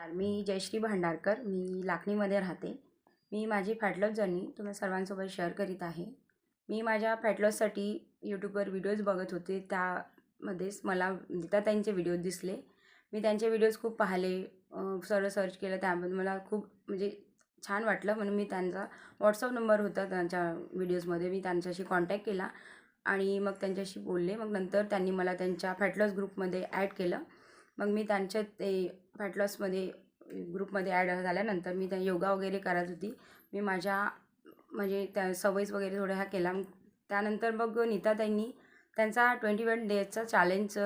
नमस्कार मी जयश्री भांडारकर मी लाखणीमध्ये राहते. मी माझी फॅटलॉस जर्नी तुम्ही सर्वांसोबत शेअर करीत आहे. मी माझ्या फॅटलॉससाठी यूट्यूबवर व्हिडिओज बघत होते. त्यामध्येच मला त्यांचे व्हिडिओज दिसले. मी त्यांचे व्हिडिओज खूप पाहिले. सर्व सर्च केलं. त्यामध्ये मला खूप म्हणजे छान वाटलं. म्हणून मी त्यांचा व्हॉट्सअप नंबर होता त्यांच्या व्हिडिओजमध्ये मी त्यांच्याशी कॉन्टॅक्ट केला आणि मग त्यांच्याशी बोलले. मग नंतर त्यांनी मला त्यांच्या फॅटलॉस ग्रुपमध्ये ॲड केलं. मग मी त्यांच्या ते फॅटलॉसमध्ये ग्रुपमध्ये ॲड झाल्यानंतर मी त्या योगा वगैरे करत होती. मी माझ्या म्हणजे त्या सवयीज वगैरे थोड्या ह्या केल्या. मग त्यानंतर मग नीताताईंनी त्यांचा ट्वेंटी वन डेजचा चॅलेंज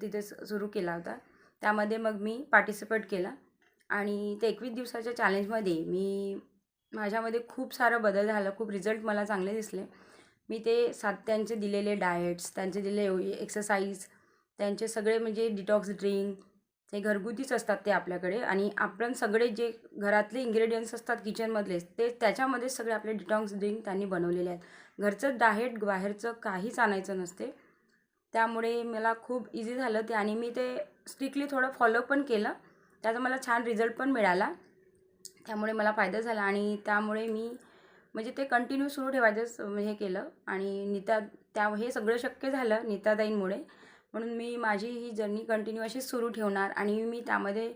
तिथे सुरू केला होता. त्यामध्ये मग मी पार्टिसिपेट केला. आणि ते एकवीस दिवसाच्या चॅलेंजमध्ये मी माझ्यामध्ये खूप सारा बदल झाला. खूप रिझल्ट मला चांगले दिसले. मी ते सात त्यांचे दिलेले डाएट्स त्यांचे दिलेले एक्सरसाइज त्यांचे सगळे म्हणजे डिटॉक्स ड्रिंक हे घरगुतीच असतात ते आपल्याकडे. आणि आपण सगळे जे घरातले इंग्रेडियंट्स असतात किचनमधले ते त्याच्यामध्ये सगळे आपले डिटॉक्स ड्रिंक त्यांनी बनवलेले आहेत. घरचं डाएट बाहेरचं काहीच आणायचं नसते. त्यामुळे मला खूप इझी झालं ते आणि मी ते स्ट्रिक्टली थोडं फॉलो पण केलं. त्याचा मला छान रिझल्ट पण मिळाला. त्यामुळे मला फायदा झाला आणि त्यामुळे मी म्हणजे ते कंटिन्यू सुरू ठेवायचंच हे केलं. आणि नीता त्या हे सगळं शक्य झालं नीताताईंमुळे. म्हणून मी माझी ही जर्नी कंटिन्यू अशीच सुरू ठेवणार आणि मी त्यामध्ये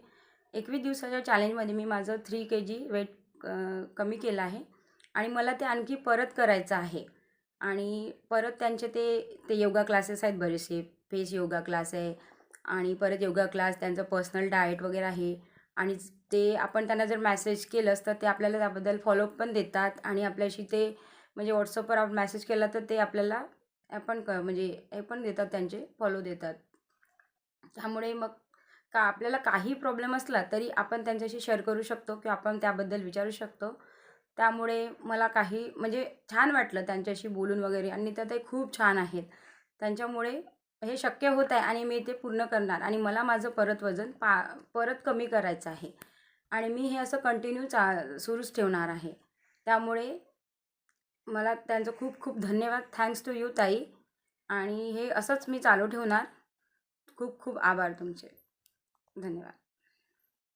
एकवीस दिवसाच्या चॅलेंजमध्ये मी माझं थ्री के जी वेट कमी केलं आहे. आणि मला ते आणखी परत करायचं आहे. आणि परत त्यांचे ते ते योगा क्लासेस आहेत बरेचसे. फेस योगा क्लास आहे. आणि परत योगा क्लास त्यांचं पर्सनल डाएट वगैरे आहे. आणि ते आपण त्यांना जर मॅसेज केलंच तर ते आपल्याला त्याबद्दल फॉलोअप पण देतात. आणि आपल्याशी ते म्हणजे व्हॉट्सअपवर आपण मॅसेज केला तर ते आपल्याला आपण क म्हणजे हे पण देतात त्यांचे फॉलो देतात. त्यामुळे मग का आपल्याला काही प्रॉब्लेम असला तरी आपण त्यांच्याशी शेअर करू शकतो किंवा आपण त्याबद्दल विचारू शकतो. त्यामुळे मला काही म्हणजे छान वाटलं त्यांच्याशी बोलून वगैरे आणि तर ते खूप छान आहेत. त्यांच्यामुळे हे शक्य होत आहे आणि मी ते पूर्ण करणार आणि मला माझं परत वजन पा परत कमी करायचं आहे. आणि मी हे असं कंटिन्यू चा सुरूच ठेवणार आहे. त्यामुळे मला त्यांचं खूप खूप धन्यवाद. थँक्स टू यू ताई. आणि हे असंच मी चालू ठेवणार. खूप खूप आभार तुमचे. धन्यवाद.